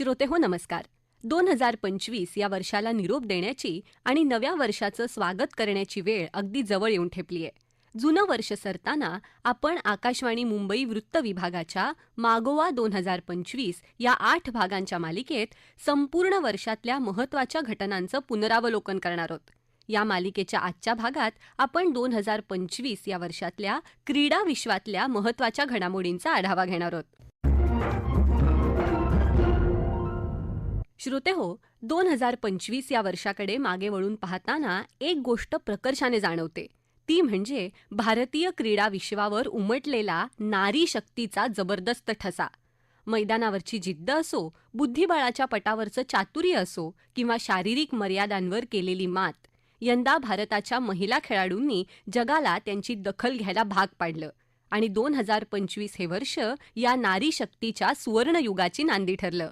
श्रोते हो नमस्कार. दोन हजार पंचवीस या वर्षाला निरोप देण्याची आणि नव्या वर्षाचं स्वागत करण्याची वेळ अगदी जवळ येऊन ठेपली आहे जुनं वर्ष सरताना आपण आकाशवाणी मुंबई वृत्त विभागाच्या मागोवा दोन हजार पंचवीस या आठ भागांच्या मालिकेत संपूर्ण वर्षातल्या महत्त्वाच्या घटनांचं पुनरावलोकन करणार आहोत. या मालिकेच्या आजच्या भागात आपण दोन हजार पंचवीस या वर्षातल्या क्रीडा विश्वातल्या महत्त्वाच्या घडामोडींचा आढावा घेणार आहोत. श्रोते हो दोन हजार पंचवीस या वर्षाकडे मागे वळून पाहताना एक गोष्ट प्रकर्षाने जाणवते. ती म्हणजे भारतीय क्रीडा विश्वावर उमटलेला नारी शक्तीचा जबरदस्त ठसा. मैदानावरची जिद्द असो बुद्धिबळाच्या पटावरचं चातुर्य असो किंवा शारीरिक मर्यादांवर केलेली मात यंदा भारताच्या महिला खेळाडूंनी जगाला त्यांची दखल घ्यायला भाग पाडलं आणि दोन हजार पंचवीस हे वर्ष या नारी शक्तीच्या सुवर्णयुगाची नांदी ठरलं.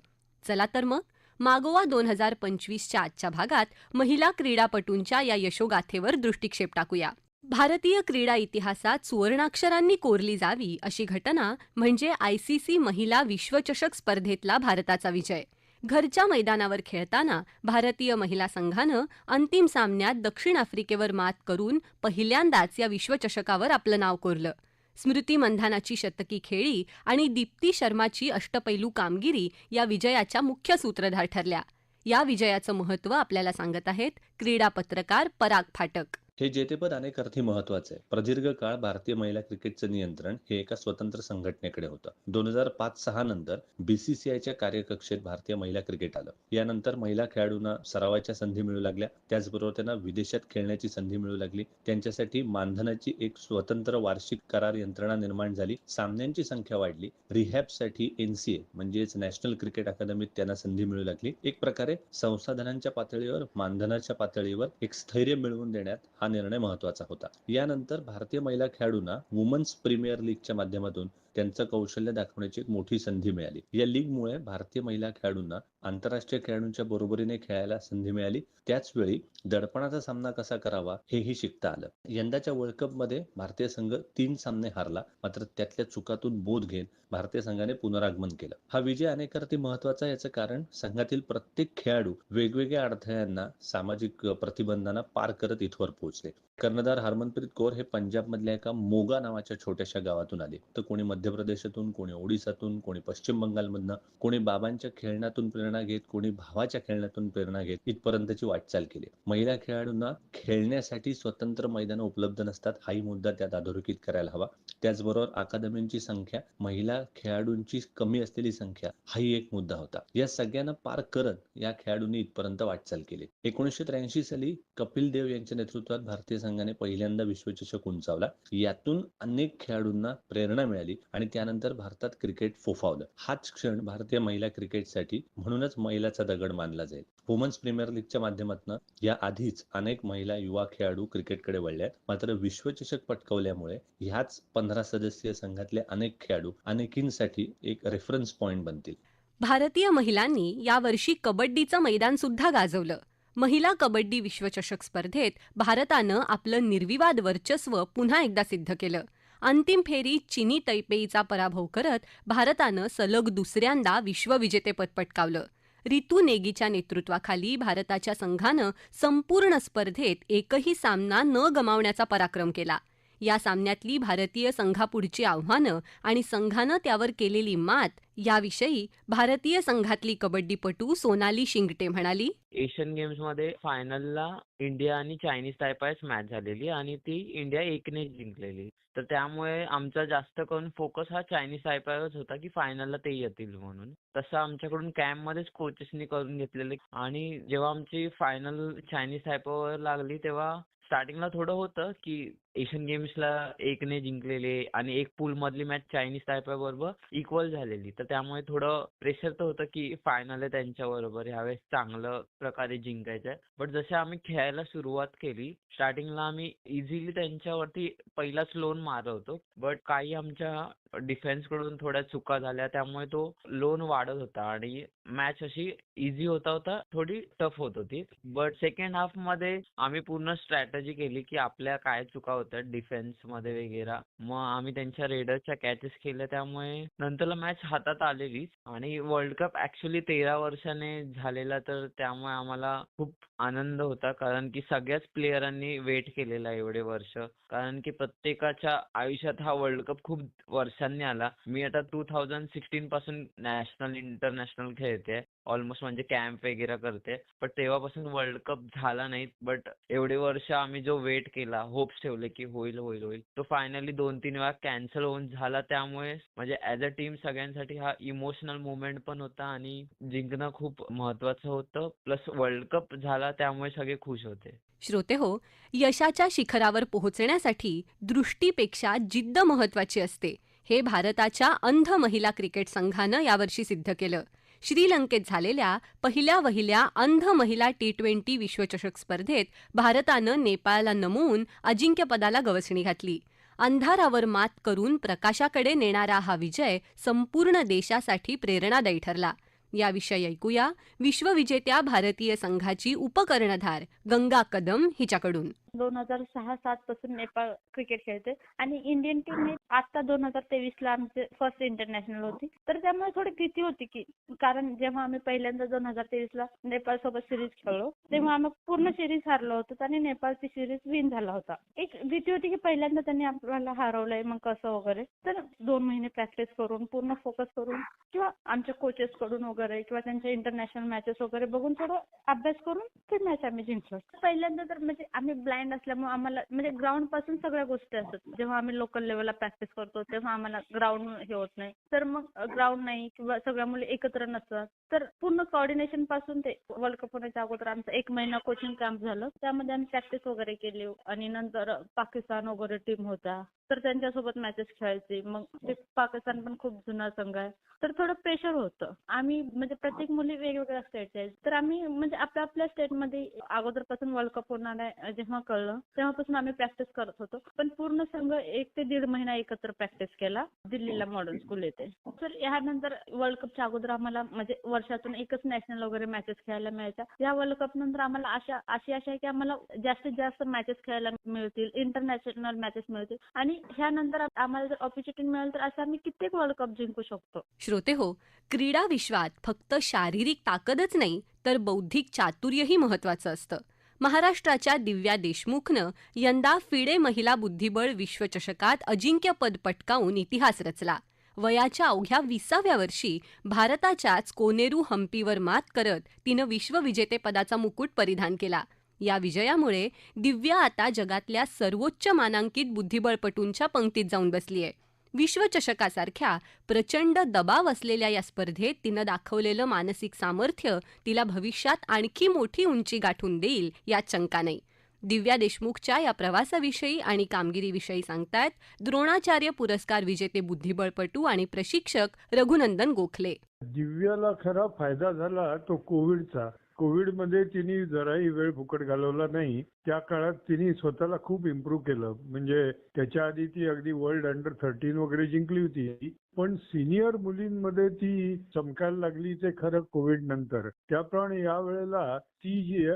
चला तर मग. मागोवा दोन हजार पंचवीसच्या आजच्या भागात महिला क्रीडापटूंच्या या यशोगाथेवर दृष्टिक्षेप टाकूया. भारतीय क्रीडा इतिहासात सुवर्णाक्षरांनी कोरली जावी अशी घटना म्हणजे आयसीसी महिला विश्वचषक स्पर्धेतला भारताचा विजय. घरच्या मैदानावर खेळताना भारतीय महिला संघानं अंतिम सामन्यात दक्षिण आफ्रिकेवर मात करून पहिल्यांदाच या विश्वचषकावर आपलं नाव कोरलं. स्मृती मंधानाची शतकी खेळी आणि दीप्ती शर्माची अष्टपैलू कामगिरी या विजयाच्या मुख्य सूत्रधार ठरल्या. या विजयाचं महत्त्व आपल्याला सांगत आहेत क्रीडा पत्रकार पराग फाटक. हे जेतेपद अनेक अर्थी महत्त्वाचे आहे. प्रदीर्घ काळ भारतीय महिला क्रिकेटचं नियंत्रण हे एका स्वतंत्र संघटनेकडे होतं. दोन हजार पाच सहा नंतर बीसीसीआयच्या कार्यकक्षेत भारतीय महिला क्रिकेट आलं. यानंतर महिला खेळाडूंना सरावाच्या संधी मिळू लागल्या. त्याचबरोबर त्यांना विदेशात खेळण्याची संधी मिळू लागली. त्यांच्यासाठी मानधनाची एक स्वतंत्र वार्षिक करार यंत्रणा निर्माण झाली. सामन्यांची संख्या वाढली. रिहॅबसाठी एनसीए म्हणजेच नॅशनल क्रिकेट अकादमीत त्यांना संधी मिळू लागली. एक प्रकारे संसाधनांच्या पातळीवर मानधनाच्या पातळीवर एक स्थैर्य मिळवून देण्यात हा निर्णय महत्त्वाचा होता. यानंतर भारतीय महिला खेळाडूंना वुमन्स प्रीमियर लीगच्या माध्यमातून त्यांचं कौशल्य दाखवण्याची एक मोठी संधी मिळाली. या लीगमुळे भारतीय महिला खेळाडूंना आंतरराष्ट्रीय खेळाडूंच्या बरोबरीने खेळायला संधी मिळाली. त्याच वेळी दडपणाचा सामना कसा करावा हेही शिकता आलं. यंदाच्या वर्ल्ड कपमध्ये भारतीय संघ तीन सामने हारला. मात्र त्यातल्या चुकातून बोध घेत भारतीय संघाने पुनरागमन केलं. हा विजय अनेकार्थी महत्त्वाचा याचं कारण संघातील प्रत्येक खेळाडू वेगवेगळ्या अडथळ्यांना सामाजिक प्रतिबंधांना पार करत इथवर पोहोचले. कर्णधार हरमनप्रीत कौर हे पंजाब मधल्या एका मोगा नावाच्या छोट्याशा गावातून आले. तर कोणी मध्य प्रदेशातून कोणी ओडिसातून कोणी पश्चिम बंगालमधनं कोणी बाबांच्या खेळण्यातून प्रेरणा घेत कोणी भावाच्या खेळण्यातून प्रेरणा घेत इथपर्यंतची वाटचाल केली. महिला खेळाडूंना खेळण्यासाठी स्वतंत्र मैदान उपलब्ध नसतात हाही मुद्दा त्यात अधोरेखित करायला हवा. त्याचबरोबर अकादमींची संख्या महिला खेळाडूंची कमी असलेली संख्या हाही एक मुद्दा होता. या सगळ्यांना पार करत या खेळाडूंनी इथपर्यंत वाटचाल केली. एकोणीसशे त्र्याऐंशी साली कपिल देव यांच्या नेतृत्वात भारतीय संघाने पहिल्यांदा विश्वचषक उंचावला. यातून अनेक खेळाडूंना प्रेरणा मिळाली आणि त्यानंतर भारतात क्रिकेट फोफावलं. हाच क्षण भारतीय महिला क्रिकेटसाठी म्हणूनच महिलाचा दगड मानला जाईल. वुमन्स प्रीमियर लीगच्या माध्यमातून या आधीच अनेक महिला युवा खेळाडू क्रिकेटकडे वळल्यात मात्र विश्वचषक पटकवल्यामुळे ह्याच पंधरा सदस्यीय संघातले अनेक खेळाडू अनेकींसाठी एक रेफरन्स पॉइंट बनतील. भारतीय महिलांनी यावर्षी कबड्डीचं मैदान सुद्धा गाजवलं. महिला कबड्डी विश्वचषक स्पर्धेत भारतानं आपलं निर्विवाद वर्चस्व पुन्हा एकदा सिद्ध केलं. अंतिम फेरीत चिनी तैपेईचा पराभव करत भारतानं सलग दुसऱ्यांदा विश्वविजेतेपद पटकावलं. रितू नेगीच्या नेतृत्वाखाली भारताच्या संघानं संपूर्ण स्पर्धेत एकही सामना न गमावण्याचा पराक्रम केला. या सामन्यातली भारतीय संघापुढची आव्हानं आणि संघानं त्यावर केलेली मात याविषयी भारतीय संघातली कबड्डीपटू सोनाली शिंगटे म्हणाली. एशियन गेम्समध्ये फायनलला इंडिया आणि चायनीज तायपायच मॅच झालेली आणि ती इंडिया एकने जिंकलेली. तर त्यामुळे आमचा जास्त करून फोकस हा चायनीज तायपायवरच होता की फायनलला ते येतील म्हणून. तसं आमच्याकडून कॅम्प मध्येच कोचेसनी करून घेतलेले आणि जेव्हा आमची फायनल चायनीज टायपावर लागली तेव्हा स्टार्टिंगला थोडं होतं की एशियन गेम्सला एकने जिंकलेले आणि एक पूल मधली मॅच चायनीज तायपाबरोबर इक्वल झालेली. तर त्यामुळे थोडं प्रेशर तर होतं की फायनल आहे त्यांच्या बरोबर. ह्यावेळेस चांगलं प्रकारे जिंकायचं आहे बट जसे आम्ही खेळायला सुरुवात केली स्टार्टिंगला आम्ही इझिली त्यांच्यावरती पहिलाच लोन मारत होतो बट काही आमच्या डिफेन्सकडून थोड्या चुका झाल्या. त्यामुळे तो लोन वाढत होता आणि मॅच अशी इझी होता होता थोडी टफ होत होती. बट सेकंड हाफमध्ये आम्ही पूर्ण स्ट्रॅटजी केली की आपल्या काय चुका होत्या डिफेन्समध्ये वगैरे. मग आम्ही त्यांच्या रेडरच्या कॅचेस केल्या. त्यामुळे नंतरला मॅच हातात आलेलीच. आणि वर्ल्ड कप ऍक्च्युली तेरा वर्षाने झालेला तर त्यामुळे आम्हाला खूप आनंद होता. कारण की सगळ्याच प्लेयरांनी वेट केलेला एवढे वर्ष. कारण की प्रत्येकाच्या आयुष्यात हा वर्ल्ड कप खूप वर्षांनी आला. मी आता टू थाउजंड सिक्स्टीन पासून नॅशनल इंटरनॅशनल खेळते ऑलमोस्ट म्हणजे कॅम्प वगैरे करते. पण तेव्हापासून वर्ल्ड कप झाला नाही. बट एवढे वर्ष आम्ही जो वेट केला होप्स ठेवले की होईल होईल होईल. तो फायनली दोन तीन वेळा कॅन्सल होऊन झाला. त्यामुळे म्हणजे ऍज अ टीम सगळ्यांसाठी हा इमोशनल मुवमेंट पण होता आणि जिंकणं खूप महत्वाचं होतं. प्लस वर्ल्ड कप झाला त्यामुळे सगळे खुश होते. श्रोते हो यशाच्या शिखरावर पोहोचण्यासाठी दृष्टीपेक्षा जिद्द महत्वाची असते. हे भारताच्या अंध महिला क्रिकेट संघानं यावर्षी सिद्ध केलं. श्रीलंकेत झालेल्या पहिल्या वहिल्या अंध महिला टी ट्वेंटी विश्वचषक स्पर्धेत भारतानं नेपाळला नमवून अजिंक्यपदाला गवसणी घातली. अंधारावर मात करून प्रकाशाकडे नेणारा हा विजय संपूर्ण देशासाठी प्रेरणादायी ठरला. याविषयी ऐकूया विश्वविजेत्या भारतीय संघाची उपकर्णधार गंगा कदम हिच्याकडून. दोन हजार सहा सात पासून नेपाळ क्रिकेट खेळते. आणि इंडियन टीम ही आता दोन हजार तेवीस ला आमची फर्स्ट इंटरनॅशनल होती. तर त्यामुळे थोडी भीती होती की कारण जेव्हा आम्ही पहिल्यांदा दोन हजार तेवीस ला नेपाळ सोबत सिरीज खेळलो तेव्हा आम्ही पूर्ण सिरीज हारलो होतो आणि नेपाळची सिरीज विन झाला होता. एक भीती होती की पहिल्यांदा त्यांनी आपल्याला हरवलंय मग कसं वगैरे. तर दोन महिने प्रॅक्टिस करून पूर्ण फोकस करून किंवा आमच्या कोचेस कडून वगैरे किंवा त्यांच्या इंटरनॅशनल मॅचेस वगैरे बघून थोडं अभ्यास करून ते मॅच आम्ही जिंकलो. पहिल्यांदा तर म्हणजे आम्ही ब्लाइंड असल्यामुळे आम्हाला म्हणजे ग्राउंडपासून सगळ्या गोष्टी असतात. जेव्हा आम्ही लोकल लेवलला प्रॅक्टिस करतो तेव्हा आम्हाला ग्राउंड हे होत नाही. तर मग ग्राउंड नाही किंवा सगळ्या मुली एकत्र नसतात. तर पूर्ण कॉर्डिनेशनपासून ते वर्ल्ड कप होण्याच्या अगोदर आमचं एक महिना कोचिंग कॅम्प झालं. त्यामध्ये आम्ही प्रॅक्टिस वगैरे केली आणि नंतर पाकिस्तान वगैरे टीम होता तर त्यांच्यासोबत मॅचेस खेळायचे. मग ते पाकिस्तान पण खूप जुना संघ आहे. तर थोडं प्रेशर होतं. आम्ही म्हणजे प्रत्येक मुली वेगवेगळ्या स्टेटच्या आहेत. तर आम्ही म्हणजे आपल्या आपल्या स्टेटमध्ये अगोदरपासून वर्ल्ड कप होणार आहे. जेव्हा कळलं. तेव्हापासून आम्ही प्रॅक्टिस करत होतो. पण पूर्ण संघ एक ते दीड महिना एकत्र प्रॅक्टिस केला. दिल्लीला मॉडर्न स्कूल येते. तर यानंतर वर्ल्ड कपच्या अगोदर आम्हाला म्हणजे वर्षातून एकच नॅशनल वगैरे मॅचेस खेळायला मिळायच्या. या वर्ल्ड कप नंतर आम्हाला अशा अशी आशा आहे की आम्हाला जास्तीत जास्त मॅचेस खेळायला मिळतील. इंटरनॅशनल मॅचेस मिळतील. आणि ह्यानंतर आम्हाला जर ऑपॉर्च्युनिटी मिळेल तर असं आम्ही कित्येक वर्ल्ड कप जिंकू शकतो. श्रोते हो क्रीडा विश्वात फक्त शारीरिक ताकदच नाही तर बौद्धिक चातुर्यही महत्वाचं असतं. महाराष्ट्राच्या दिव्या देशमुखनं यंदा फिडे महिला बुद्धिबळ विश्वचषकात अजिंक्यपद पटकावून इतिहास रचला. वयाच्या अवघ्या विसाव्या वर्षी भारताच्याच कोनेरू हम्पीवर मात करत तिनं विश्वविजेतेपदाचा मुकुट परिधान केला. या विजयामुळे दिव्या आता जगातल्या सर्वोच्च मानांकित बुद्धिबळपटूंच्या पंक्तीत जाऊन बसलीय. विश्वचषकासारख्या प्रचंड दबाव असलेल्या या स्पर्धेत तिनं दाखवलेलं मानसिक सामर्थ्य तिला भविष्यात आणखी मोठी उंची गाठून देईल यात शंका नाही दिव्या देशमुखच्या या प्रवासाविषयी आणि कामगिरीविषयी सांगतायत द्रोणाचार्य पुरस्कार विजेते बुद्धिबळपटू आणि प्रशिक्षक रघुनंदन गोखले. दिव्याला खरा फायदा झाला तो कोविडचा. कोविडमध्ये तिने जराही वेळ फुकट घालवला नाही. त्या काळात तिने स्वतःला खूप इम्प्रूव्ह केलं. म्हणजे त्याच्या आधी ती अगदी वर्ल्ड अंडर थर्टीन वगैरे जिंकली होती. पण सिनियर मुलींमध्ये ती चमकायला लागली ते खरं कोविड नंतर. त्याप्रमाणे या वेळेला ती जी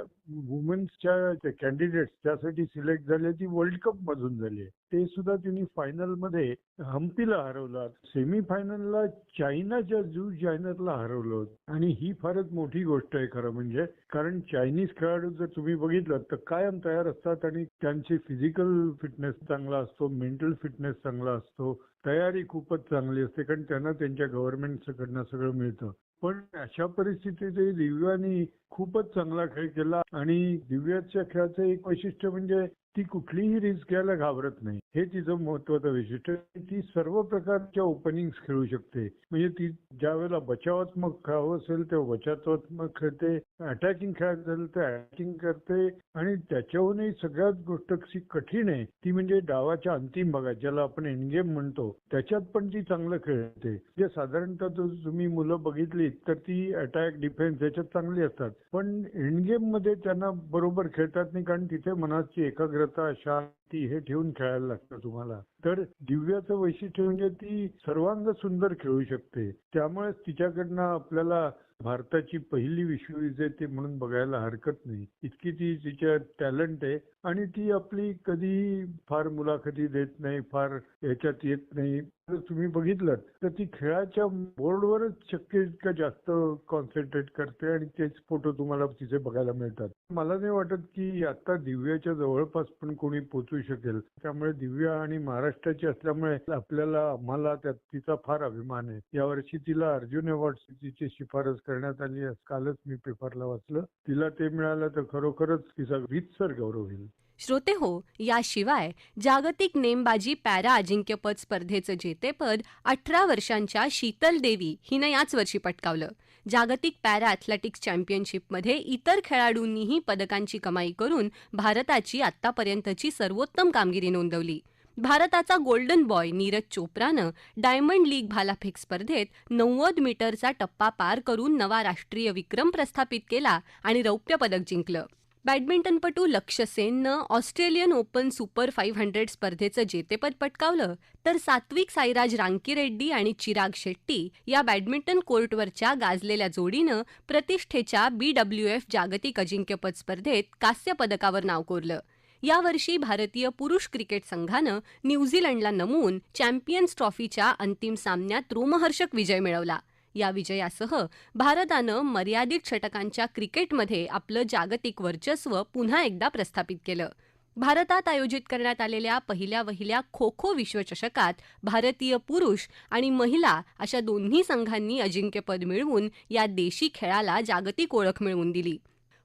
वुमेन्सच्या कॅन्डिडेट त्यासाठी सिलेक्ट झाले ती वर्ल्ड कप मधून झाली. ते सुद्धा तिने फायनलमध्ये हम्पीला हरवलं. सेमी फायनलला चायनाच्या जू चायनरला हरवलं आणि ही फारच मोठी गोष्ट आहे खरं म्हणजे. कारण चायनीज खेळाडू जर तुम्ही बघितलं तर कायम तयार असतात आणि त्यांची फिजिकल फिटनेस चांगला असतो मेंटल फिटनेस चांगला असतो तयारी खूपच चांगली असते कारण त्यांना त्यांच्या गव्हर्नमेंटकडनं सगळं मिळतं. पण अशा परिस्थितीत दिव्यानी खूपच चांगला खेळ केला आणि दिव्याच्या खेळाचं एक वैशिष्ट्य म्हणजे ती कुठलीही रिस्क घ्यायला घाबरत नाही. हे तिचं महत्वाचं वैशिष्ट्य ती सर्व प्रकारच्या ओपनिंग खेळू शकते. म्हणजे ती ज्या वेळेला बचावात्मक खेळावं असेल तेव्हा बचावात्मक खेळते. अटॅकिंग खेळायचं असेल तर अटॅकिंग करते. आणि त्याच्याहूनही सगळ्यात गोष्ट कशी कठीण आहे. ती म्हणजे डावाच्या अंतिम भागात ज्याला आपण एनगेम म्हणतो. त्याच्यात पण ती चांगलं खेळते. जे साधारणतः तुम्ही मुलं बघितली तर ती अटॅक डिफेन्स याच्यात चांगली असतात. पण एनगेममध्ये त्यांना बरोबर खेळतात नाही कारण तिथे मनाची 在家。ती हे ठेवून खेळायला लागतं तुम्हाला. तर दिव्याचं वैशिष्ट्य म्हणजे ती सर्वांग सुंदर खेळू शकते. त्यामुळे तिच्याकडनं आपल्याला भारताची पहिली विश्वविजेते म्हणून बघायला हरकत नाही. इतकी ती तिच्या टॅलेंट आहे. आणि ती आपली कधी फार मुलाखती देत नाही फार याच्यात येत नाही. जर तुम्ही बघितलं तर ती खेळाच्या बोर्डवरच शक्य इतकं जास्त कॉन्सन्ट्रेट करते आणि तेच फोटो तुम्हाला तिथे बघायला मिळतात. मला नाही वाटत की आता दिव्याच्या जवळपास पण कोणी पोचू शकेल. त्यामुळे दिव्या आणि महाराष्ट्राची असल्यामुळे आपल्याला आम्हाला त्यात तिचा फार अभिमान आहे. यावर्षी तिला अर्जुन अवॉर्ड तिची शिफारस करण्यात आली कालच मी पेपरला वाचलं. तिला ते मिळालं तर खरोखरच तिचा रीतसर गौरव होईल. श्रोते हो याशिवाय जागतिक नेमबाजी पॅरा अजिंक्यपद स्पर्धेचं जेतेपद अठरा वर्षांच्या शीतल देवी हिनं याच वर्षी पटकावलं. जागतिक पॅरा अॅथलेटिक्स चॅम्पियनशिपमध्ये इतर खेळाडूंनीही पदकांची कमाई करून भारताची आत्तापर्यंतची सर्वोत्तम कामगिरी नोंदवली. भारताचा गोल्डन बॉय नीरज चोप्रानं डायमंड लीग भालाफेक स्पर्धेत नव्वद मीटरचा टप्पा पार करून नवा राष्ट्रीय विक्रम प्रस्थापित केला आणि रौप्य पदक जिंकलं. बॅडमिंटनपटू लक्ष्य सेननं Australian open super five hundred स्पर्धेचं जेतेपद पटकावलं तर सात्विक साईराज रांकीरेड्डी आणि चिराग शेट्टी या बॅडमिंटन कोर्टवरच्या गाजलेल्या जोडीनं प्रतिष्ठेच्या बी डब्ल्यू एफ जागतिक अजिंक्यपद स्पर्धेत कांस्य पदकावर नाव कोरलं. यावर्षी भारतीय पुरुष क्रिकेट संघानं न्यूझीलंडला नमवून चॅम्पियन्स ट्रॉफीच्या अंतिम सामन्यात रोमहर्षक विजय मिळवला. या विजयासह भारतानं मर्यादित षटकांच्या क्रिकेटमध्ये आपलं जागतिक वर्चस्व पुन्हा एकदा प्रस्थापित केलं. भारतात आयोजित करण्यात आलेल्या पहिल्या वहिल्या खो खो विश्वचषकात भारतीय पुरुष आणि महिला अशा दोन्ही संघांनी अजिंक्यपद मिळवून या देशी खेळाला जागतिक ओळख मिळवून दिली.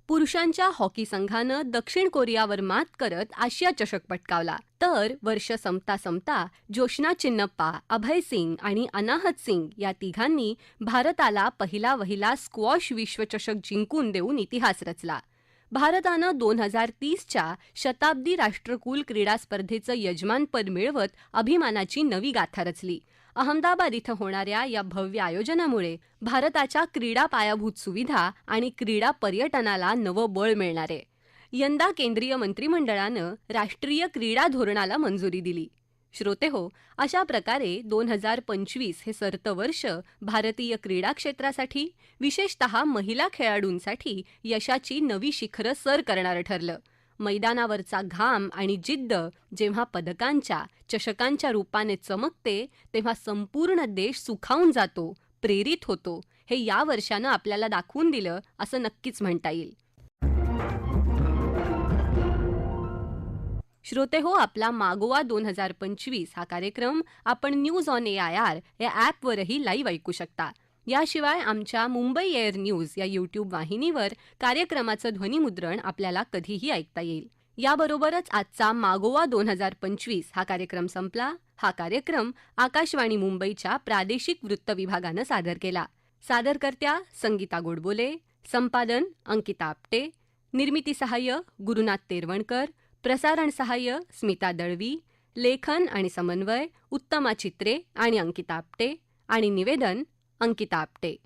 पुरुषांच्या हॉकी संघानं दक्षिण कोरियावर मात करत आशिया चषक पटकावला. तर वर्ष संपता संपता जोशना चिन्नप्पा अभय सिंग आणि अनाहत सिंग या तिघांनी भारताला पहिला वहिला स्क्वॉश विश्वचषक जिंकून देऊन इतिहास रचला. भारतानं दोन हजार तीसच्या शताब्दी राष्ट्रकुल क्रीडा स्पर्धेचं यजमानपद मिळवत अभिमानाची नवी गाथा रचली. अहमदाबाद इथं होणाऱ्या या भव्य आयोजनामुळे भारताच्या क्रीडा पायाभूत सुविधा आणि क्रीडा पर्यटनाला नवं बळ मिळणार. आहे यंदा केंद्रीय मंत्रिमंडळानं राष्ट्रीय क्रीडा धोरणाला मंजुरी दिली. श्रोते हो अशा प्रकारे दोन हजार पंचवीस हे सरतं वर्ष भारतीय क्रीडा क्षेत्रासाठी विशेषतः महिला खेळाडूंसाठी यशाची नवी शिखरं सर करणारं ठरलं. मैदानावरचा घाम आणि जिद्द जेव्हा पदकांच्या चषकांच्या रूपाने चमकते तेव्हा संपूर्ण देश सुखावून जातो प्रेरित होतो. हे या वर्षानं आपल्याला दाखवून दिलं असं नक्कीच म्हणता येईल. श्रोते हो आपला मागोवा दोन हजार पंचवीस हा कार्यक्रम आपण news on A I R या ॲपवरही लाईव्ह ऐकू शकता. याशिवाय आमच्या मुंबई एअर न्यूज या यूट्यूब वाहिनीवर कार्यक्रमाचं ध्वनिमुद्रण आपल्याला कधीही ऐकता येईल. याबरोबरच आजचा मागोवा दोन हजार पंचवीस हा कार्यक्रम संपला. हा कार्यक्रम आकाशवाणी मुंबईच्या प्रादेशिक वृत्त विभागानं सादर केला. सादरकर्त्या संगीता गोडबोले संपादन अंकिता आपटे निर्मिती सहाय्य गुरुनाथ तेरवणकर प्रसारण सहाय्य स्मिता दळवी लेखन आणि समन्वय उत्तमा चित्रे आणि अंकिता आपटे आणि निवेदन अंकिता आपटे.